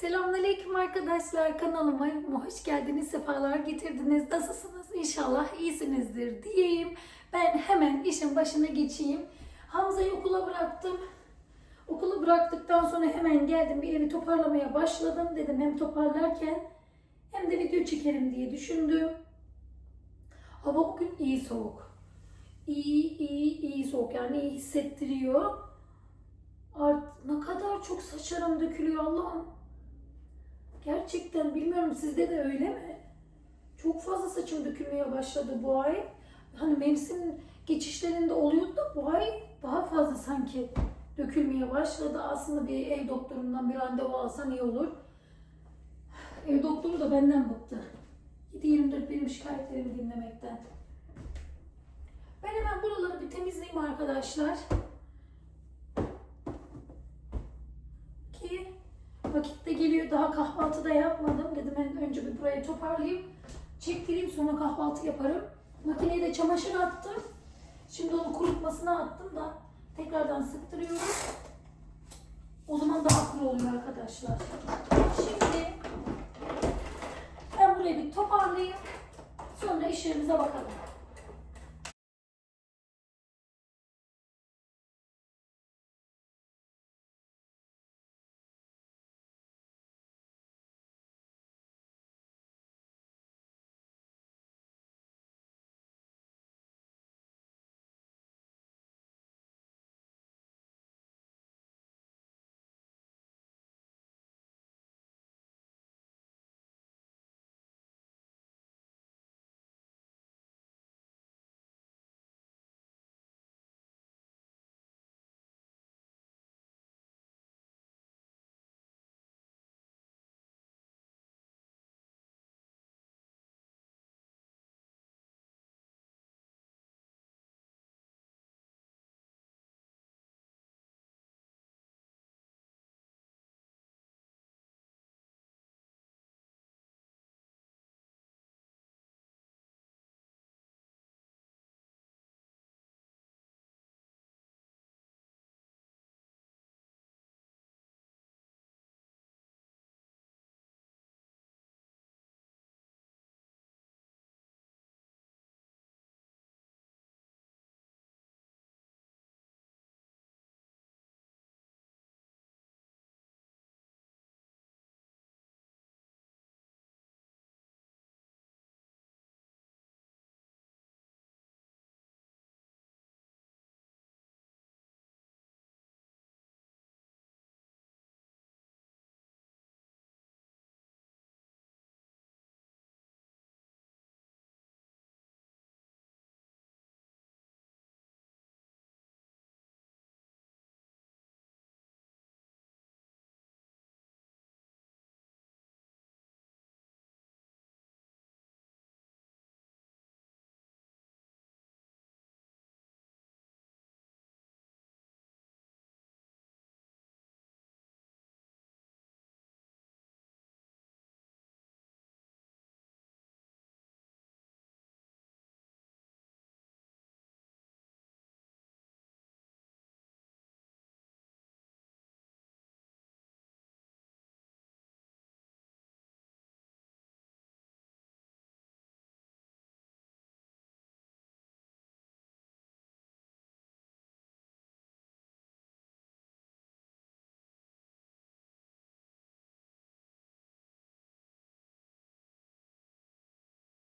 Selamünaleyküm arkadaşlar kanalıma hoş geldiniz sefalar getirdiniz. Nasılsınız? İnşallah iyisinizdir diyeyim. Ben hemen işin başına geçeyim. Hamza'yı okula bıraktım. Okula bıraktıktan sonra hemen geldim bir evi toparlamaya başladım. Dedim hem toparlarken hem de video çekerim diye düşündüm. Hava bugün iyi soğuk. İyi iyi iyi soğuk. Yani iyi hissettiriyor. Art, ne kadar çok saçlarım dökülüyor Allah'ım. Gerçekten bilmiyorum sizde de öyle mi? Çok fazla saçım dökülmeye başladı bu ay. Hani mevsim geçişlerinde oluyordu da bu ay daha fazla sanki dökülmeye başladı. Aslında bir ev doktorundan bir randevu alsan iyi olur. Ev doktoru da benden bıktı. 7-24 benim şikayetlerimi dinlemekten. Ben hemen buraları bir temizleyeyim arkadaşlar. ki Daha kahvaltı da yapmadım. Dedim ben önce bir burayı toparlayayım. Çektireyim sonra kahvaltı yaparım. Makineye de çamaşır attım. Şimdi onu kurutmasına attım da tekrardan sıktırıyorum. O zaman daha kuru oluyor arkadaşlar. Şimdi ben burayı bir toparlayayım. Sonra işlerimize bakalım.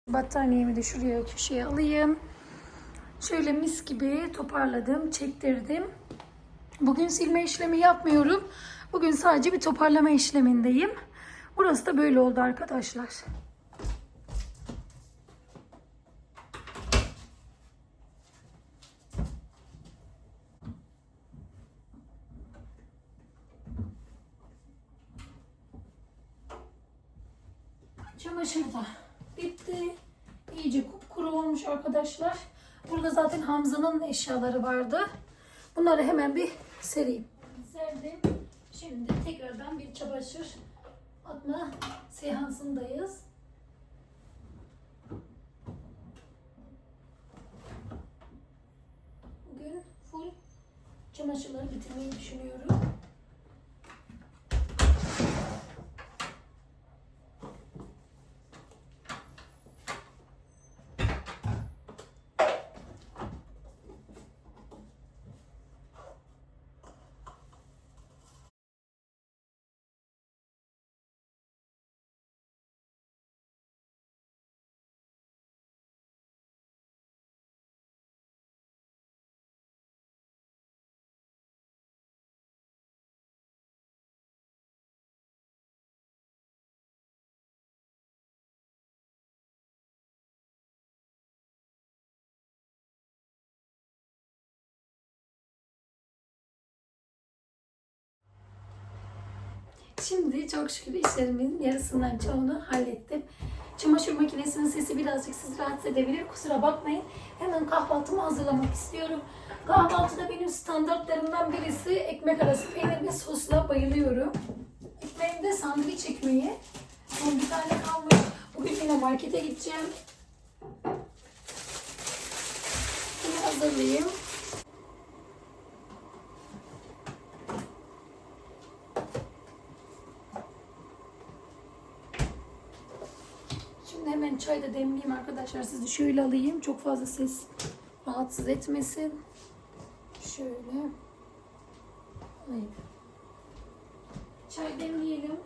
Battaniyemi de şuraya köşeye alayım. Şöyle mis gibi toparladım, çektirdim. Bugün silme işlemi yapmıyorum. Bugün sadece bir toparlama işlemindeyim. Burası da böyle oldu arkadaşlar. Çamaşır da bitti. İyice kupkuru olmuş arkadaşlar. Burada zaten Hamza'nın eşyaları vardı. Bunları hemen bir sereyim. Serdim. Şimdi tekrardan bir çamaşır atma seansındayız. Bugün full çamaşırları bitirmeyi düşünüyorum. Şimdi çok şükür işlerimin yarısından çoğunu hallettim. Çamaşır makinesinin sesi birazcık sizi rahatsız edebilir. Kusura bakmayın. Hemen kahvaltımı hazırlamak istiyorum. Kahvaltıda benim standartlarımdan birisi ekmek arası peynir ve sosla bayılıyorum. Ekmeğim de sandviç ekmeği. Son bir tane kalmış. Bugün yine markete gideceğim. Bunu hazırlayayım. Şimdi hemen çay da demleyeyim arkadaşlar. Sizi şöyle alayım. Çok fazla ses rahatsız etmesin. Şöyle. Hayır. Çay demleyelim.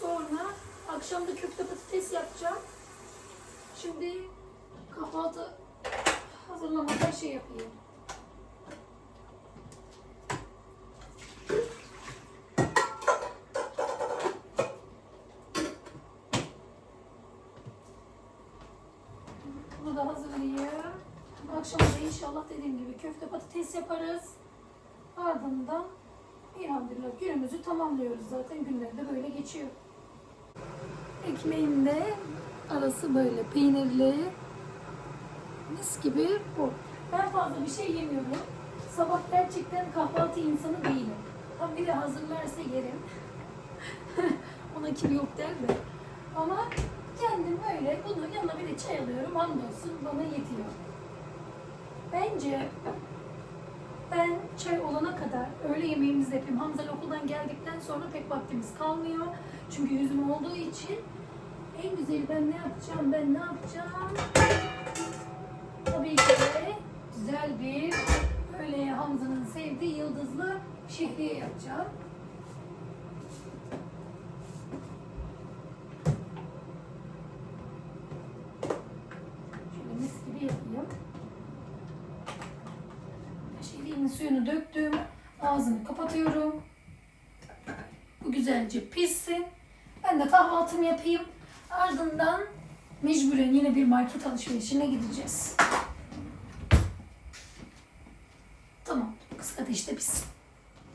Sonra akşam da köfte patates yapacağım. Şimdi kahvaltı hazırlamadan şey yapayım. Bunu da hazırlayayım. Akşam da inşallah dediğim gibi yaparız. Ardından elhamdülillah günümüzü tamamlıyoruz zaten. Günler de böyle geçiyor. Ekmeğin de arası böyle peynirli. Mis gibi bu. Ben fazla bir şey yemiyorum. Sabah gerçekten kahvaltı insanı değilim. Tam biri hazırlarsa yerim. Ona kim yok der de. Ama kendim öyle bunun yanına bir de çay alıyorum. Hamdolsun bana yetiyor. Bence ben çay olana kadar öğle yemeğimizi yapayım. Hamza okuldan geldikten sonra pek vaktimiz kalmıyor. Çünkü yüzüm olduğu için en güzeli ben ne yapacağım, ben ne yapacağım? Tabii ki de güzel bir öyle Hamza'nın sevdiği yıldızlı şehriye yapacağım. Şöyle mis gibi yapayım. Şehriyenin suyunu döktüm. Ağzını kapatıyorum. Bu güzelce pişsin. Ben de kahvaltımı yapayım. Ardından mecburen yine bir market alışverişine gideceğiz. Tamam. Kısık ateşte pişsin.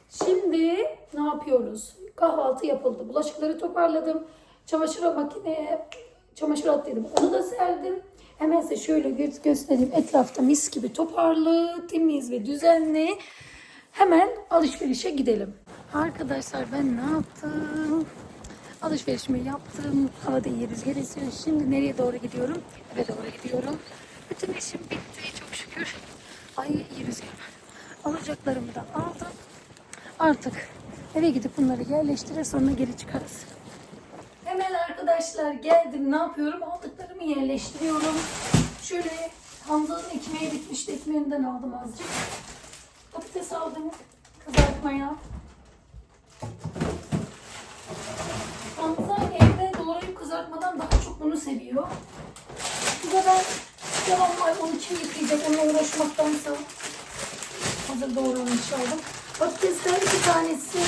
Şimdi ne yapıyoruz? Kahvaltı yapıldı. Bulaşıkları toparladım. Çamaşır makineye çamaşır attıydım. Onu da serdim. Hemen size şöyle gö- göstereyim. Etrafta mis gibi toparlı, temiz ve düzenli. Hemen alışverişe gidelim. Arkadaşlar ben ne yaptım? Alışverişimi yaptım. Havada iyi rüzgar esiyor. Şimdi nereye doğru gidiyorum? Eve doğru gidiyorum. Bütün işim bitti çok şükür. Ay iyi rüzgar. Alacaklarımı da aldım. Artık eve gidip bunları yerleştirir sonra geri çıkarız. Hemen arkadaşlar geldim. Ne yapıyorum? Aldıklarımı yerleştiriyorum. Şöyle Hamza'nın ekmeği bitmişti. Ekmeğinden aldım azıcık. Patates aldım kızartmaya. Hamza evde doğrayıp kızartmadan daha çok bunu seviyor. Bu da ben devamlı ay onu kim yıkayacak onunla uğraşmaktansa hazır doğranmış aldım. Patatesler iki tanesi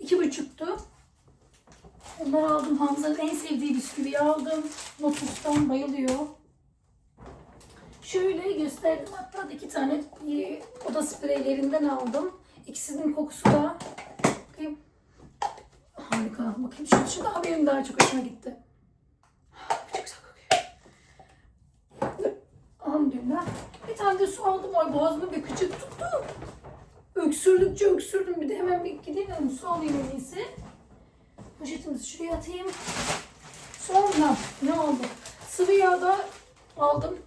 iki buçuktu. Onları aldım. Hamza'nın en sevdiği bisküviyi aldım. Lotus'tan bayılıyor. Şöyle gösterdim. Hatta iki tane e, oda spreylerinden aldım. İkisinin kokusu da bakayım. Harika. Bakayım şu, şu daha benim daha çok hoşuma gitti. Çok güzel kokuyor. Elhamdülillah. Bir tane de su aldım. Ay boğazımı bir küçük tuttu. Öksürdükçe öksürdüm. Bir de hemen bir gideyim dedim. Su alayım en iyisi. Poşetimizi şuraya atayım. Sonra ne oldu? Sıvı yağ da aldım.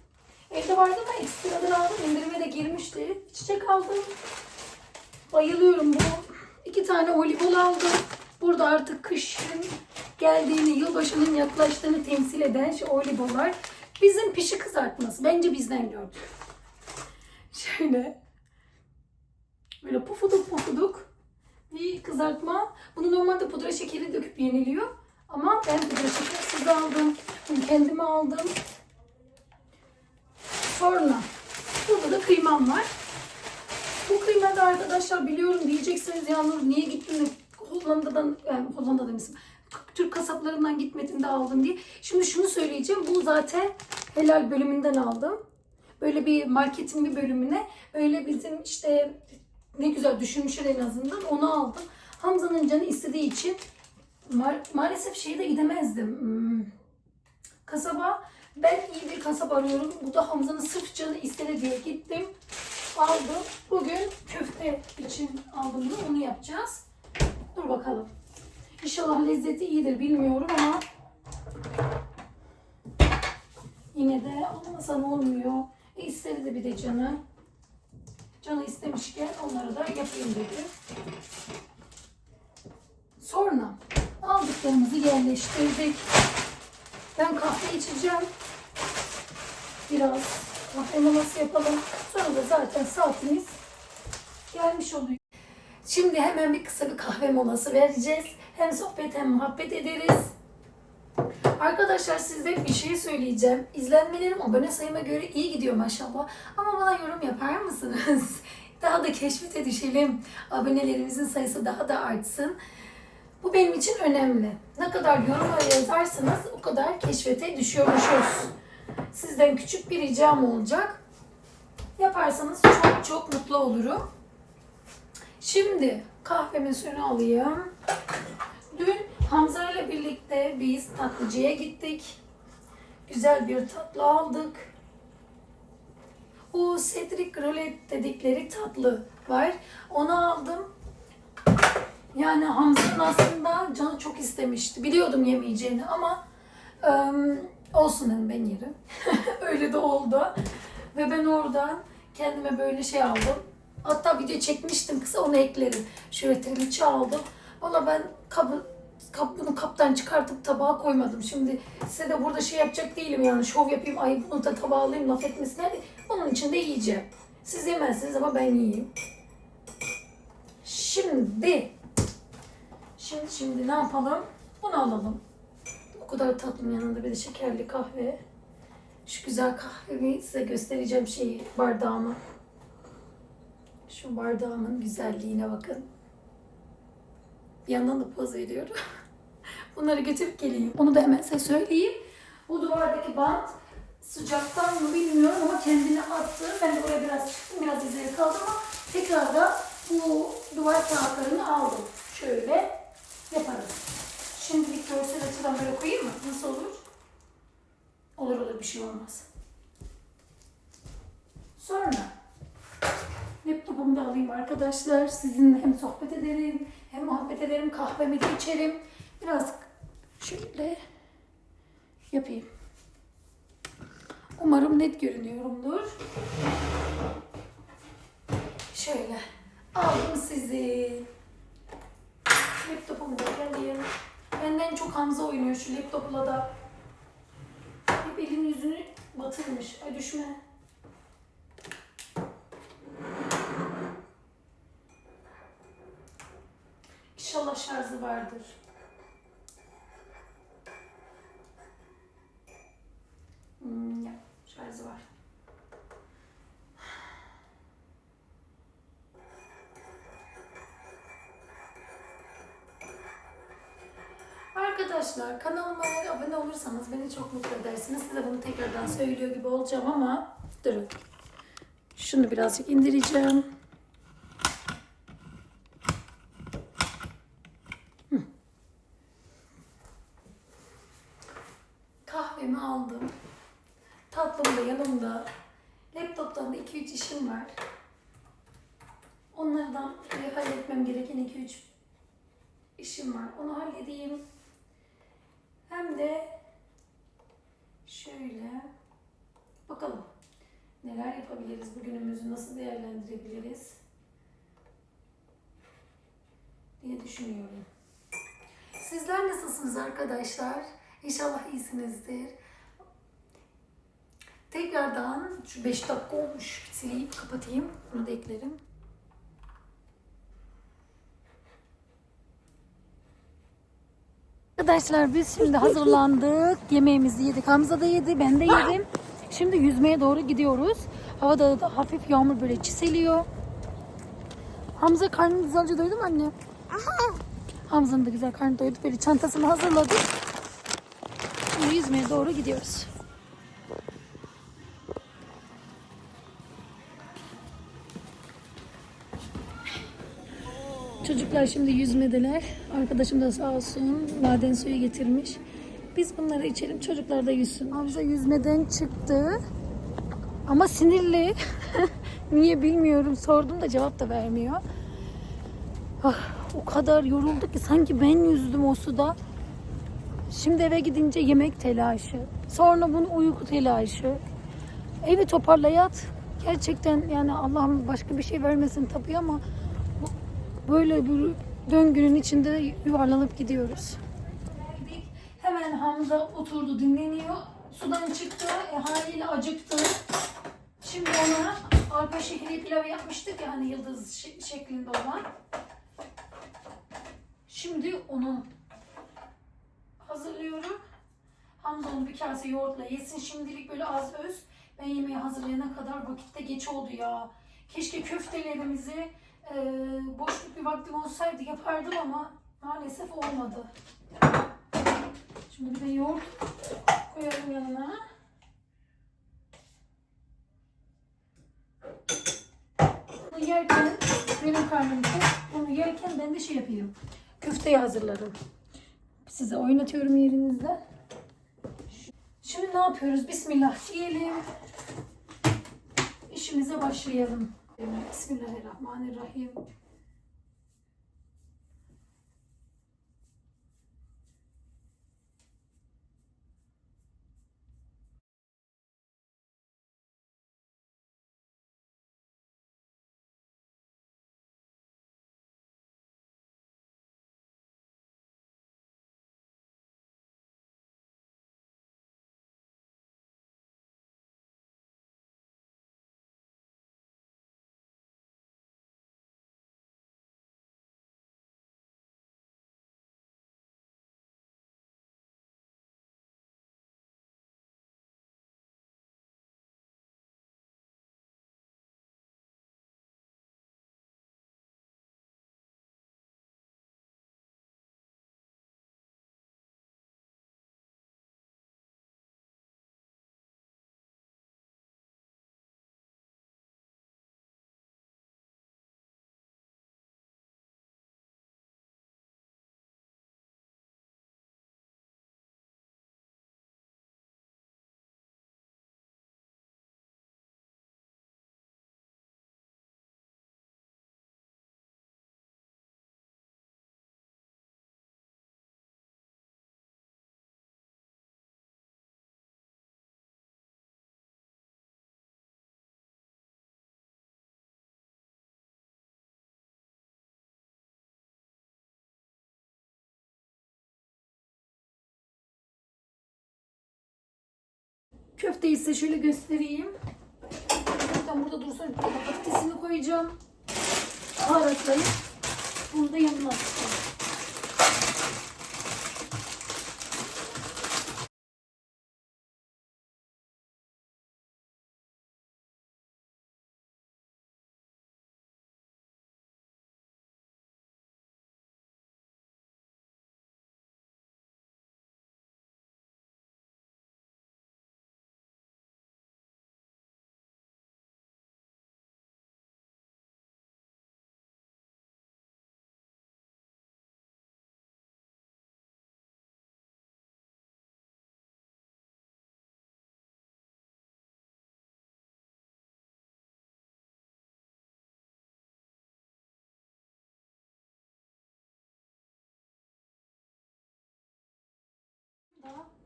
Evde vardı ama ekstradan aldım. İndirime de girmişti. Çiçek aldım. Bayılıyorum bu. İki tane olivol aldım. Burada artık kışın geldiğini, yılbaşının yaklaştığını temsil eden şu olivolar. Bizim pişi kızartması. Bence bizden gördü. Şöyle. Böyle pufuduk pufuduk bir kızartma. Bunu normalde pudra şekeri döküp yeniliyor. Ama ben pudra şekersiz aldım. Bunu kendime aldım. Sonra burada da kıymam var. Bu kıyma da arkadaşlar biliyorum diyeceksiniz yalnız niye gittin de Hollanda'dan, yani Hollanda demişim. Türk kasaplarından gitmedin de aldım diye. Şimdi şunu söyleyeceğim. Bu zaten helal bölümünden aldım. Böyle bir marketin bir bölümüne öyle bizim işte ne güzel düşünmüşler en azından. Onu aldım. Hamza'nın canı istediği için ma- maalesef şeye de gidemezdim. Hmm, kasaba. Ben iyi bir kasap arıyorum. Bu da Hamza'nın sırf canı istedi diye gittim. Aldım. Bugün köfte için aldım bunu. Onu yapacağız. Dur bakalım. İnşallah lezzeti iyidir bilmiyorum ama yine de olmasan olmuyor. E, istedi de bir de canı. Canı istemişken onları da yapayım dedim. Sonra aldıklarımızı yerleştirdik. Ben kahve içeceğim. Biraz kahve molası yapalım. Sonra da zaten saatimiz gelmiş oluyor. Şimdi hemen bir kısa bir kahve molası vereceğiz. Hem sohbet hem muhabbet ederiz. Arkadaşlar size bir şey söyleyeceğim. İzlenmelerim abone sayıma göre iyi gidiyor maşallah. Ama bana yorum yapar mısınız? Daha da keşfete düşelim. Abonelerimizin sayısı daha da artsın. Bu benim için önemli. Ne kadar yorum yazarsanız o kadar keşfete düşüyormuşuz. Sizden küçük bir ricam olacak. Yaparsanız çok çok mutlu olurum. Şimdi kahvemin suyunu alayım. Dün Hamza ile birlikte biz tatlıcıya gittik. Güzel bir tatlı aldık. O Cedric Rolet dedikleri tatlı var. Onu aldım. Yani Hamza'nın aslında canı çok istemişti. Biliyordum yemeyeceğini ama ım, olsun dedim ben yerim. Öyle de oldu. Ve ben oradan kendime böyle şey aldım. Hatta video çekmiştim kısa onu eklerim. Şöyle trileçe aldım. Valla ben kabı, kap, bunu kaptan çıkartıp tabağa koymadım. Şimdi size de burada şey yapacak değilim yani şov yapayım ay bunu da tabağa alayım laf etmesinler. Onun için de yiyeceğim. Siz yemezsiniz ama ben yiyeyim. Şimdi Şimdi şimdi ne yapalım? Bunu alalım. O kadar tatlım yanında bir de şekerli kahve. Şu güzel kahvemi size göstereceğim şeyi bardağımı. Şu bardağımın güzelliğine bakın. Bir yandan da poz veriyorum. Bunları götürüp geleyim. Onu da hemen size söyleyeyim. Bu duvardaki bant sıcaktan mı bilmiyorum ama kendini attı. Ben de oraya biraz çıktım. Biraz izleri kaldı ama tekrar da bu duvar kağıtlarını aldım. Şöyle yaparız. Şimdilik görsel açıdan böyle koyayım mı? Nasıl olur? Olur olur bir şey olmaz. Sonra laptopumu da alayım arkadaşlar. Sizinle hem sohbet ederim hem muhabbet ederim. Kahvemi de içerim. Biraz şöyle yapayım. Umarım net görünüyorumdur. Şöyle aldım sizi. Laptopumu da alayım. Benden çok Hamza oynuyor şu laptopla da. Hep elini yüzünü batırmış. Ay düşme. İnşallah şarjı vardır. Hmm, ya, şarjı var. Arkadaşlar kanalıma abone olursanız beni çok mutlu edersiniz. Size bunu tekrardan söylüyor gibi olacağım ama durun. Şunu birazcık indireceğim. Kahvemi aldım. Da yanımda. Laptoptan da 2-3 işim var. Onlardan bir halletmem gereken 2-3 işim var. Onu halledeyim. Hem de şöyle bakalım neler yapabiliriz, bugünümüzü nasıl değerlendirebiliriz diye düşünüyorum. Sizler nasılsınız arkadaşlar? İnşallah iyisinizdir. Tekrardan şu 5 dakika olmuş. Sileyim, kapatayım. Bunu da eklerim. Arkadaşlar biz şimdi hazırlandık. Yemeğimizi yedik. Hamza da yedi, ben de yedim. Şimdi yüzmeye doğru gidiyoruz. Havada da hafif yağmur böyle çiseliyor. Hamza karnını güzelce doydu mu anne? Hamza'nın da güzel karnı doydu. Böyle çantasını hazırladık. Şimdi yüzmeye doğru gidiyoruz. Çocuklar şimdi yüzmedeler. Arkadaşım da sağ olsun maden suyu getirmiş. Biz bunları içelim. Çocuklar da yüzsün. Hamza yüzmeden çıktı. Ama sinirli. Niye bilmiyorum. Sordum da cevap da vermiyor. Ah, o kadar yoruldu ki sanki ben yüzdüm o suda. Şimdi eve gidince yemek telaşı. Sonra bunu uyku telaşı. Evi toparla yat. Gerçekten yani Allah'ım başka bir şey vermesin tabii ama böyle bir döngünün içinde yuvarlanıp gidiyoruz. Hemen Hamza oturdu dinleniyor. Sudan çıktı. E, haliyle acıktı. Şimdi ona arpa şekeri pilav yapmıştık ya hani yıldız şe- şeklinde olan. Şimdi onu hazırlıyorum. Hamza onu bir kase yoğurtla yesin. Şimdilik böyle az öz. Ben yemeği hazırlayana kadar vakitte geç oldu ya. Keşke köftelerimizi e, boşluk bir vaktim olsaydı yapardım ama maalesef olmadı. Şimdi bir de yoğurt koyalım yanına. Bunu yerken benim karnım tok. Bunu yerken ben de şey yapayım. Köfteyi hazırlarım. Size oynatıyorum yerinizde. Şimdi ne yapıyoruz? Bismillah diyelim. İşimize başlayalım. Bismillahirrahmanirrahim. Köfteyi size şöyle göstereyim. Köftem burada dursun. Patatesini koyacağım. Baharatlayıp bunu da yanına atacağım.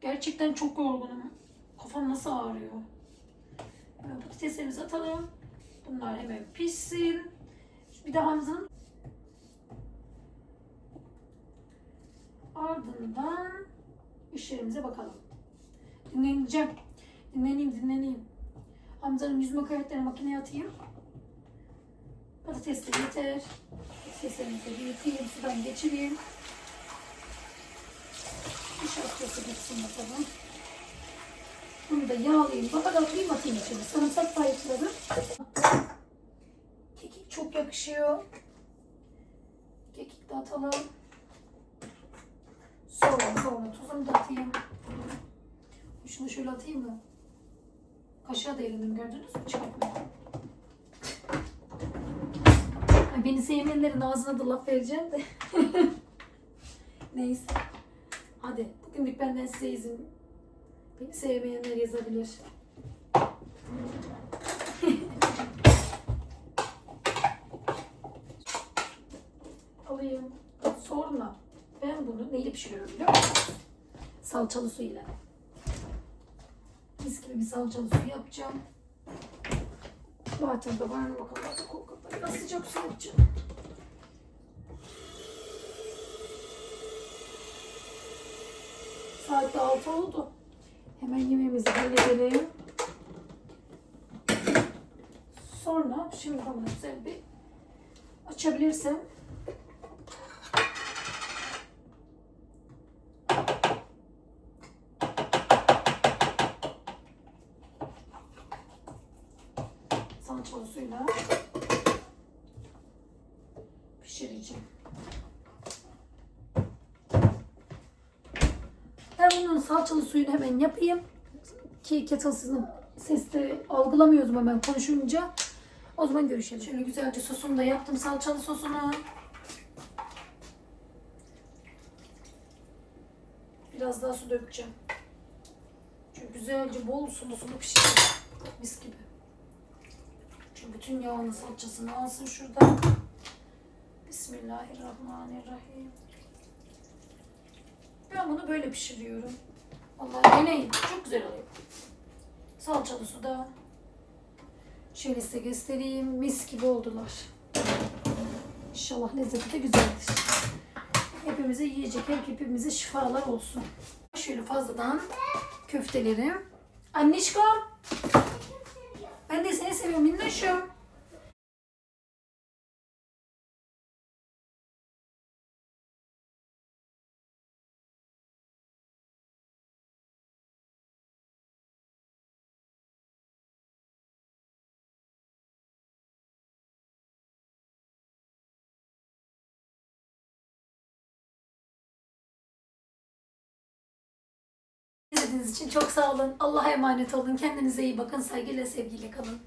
Gerçekten çok yorgunum. Kafam nasıl ağrıyor. Hemen patateslerimizi atalım. Bunlar hemen pişsin. Bir de Hamza'nın ardından işlerimize bakalım. Dinleneceğim. Dinleneyim, dinleneyim. Hamza'nın yüzme kayaklarını makineye atayım. Patatesleri yeter. Patateslerimizi yıkayayım, sudan geçireyim. Nişastası gitsin bakalım. Bunu da yağlayayım. Baharatlayayım atayım içine. Sarımsak payetleri. Kekik çok yakışıyor. Kekik de atalım. Sonra sonra tuzunu da atayım. Şunu şöyle atayım mı? Kaşığa da elindim gördünüz mü? Çıkartma. Ay benim Beni sevmeyenlerin ağzına da laf vereceğim de. Neyse. Hadi bugünlük benden size izin. Beni sevmeyenler yazabilir. Alayım. Sonra ben bunu neyle pişiriyorum biliyor musun? Salçalı su ile. Mis gibi bir salçalı su yapacağım. Zaten var mı bakalım. Biraz sıcak su yapacağım. Saat de 6 oldu. Hemen yemeğimizi halledelim. Sonra şimdi bunu güzel bir açabilirsem salçalı suyla pişireceğim. Ben bunun salçalı suyunu hemen yapayım. Ki kettle sizin seste algılamıyordum hemen konuşunca. O zaman görüşelim. Şöyle güzelce sosunu da yaptım salçalı sosunu. Biraz daha su dökeceğim. Çünkü güzelce bol sulu sulu pişecek. Mis gibi. Şu bütün yağını salçasını alsın şuradan. Bismillahirrahmanirrahim. Ben bunu böyle pişiriyorum. Vallahi deneyin. Çok güzel oluyor. Salçalı suda. Şöyle size göstereyim. Mis gibi oldular. İnşallah lezzeti de güzeldir. Hepimize yiyecek, hep hepimize şifalar olsun. Şöyle fazladan köfteleri. Anneşko. Ben de seni seviyorum minnoşum. İzlediğiniz için çok sağ olun. Allah'a emanet olun. Kendinize iyi bakın. Saygıyla, sevgiyle kalın.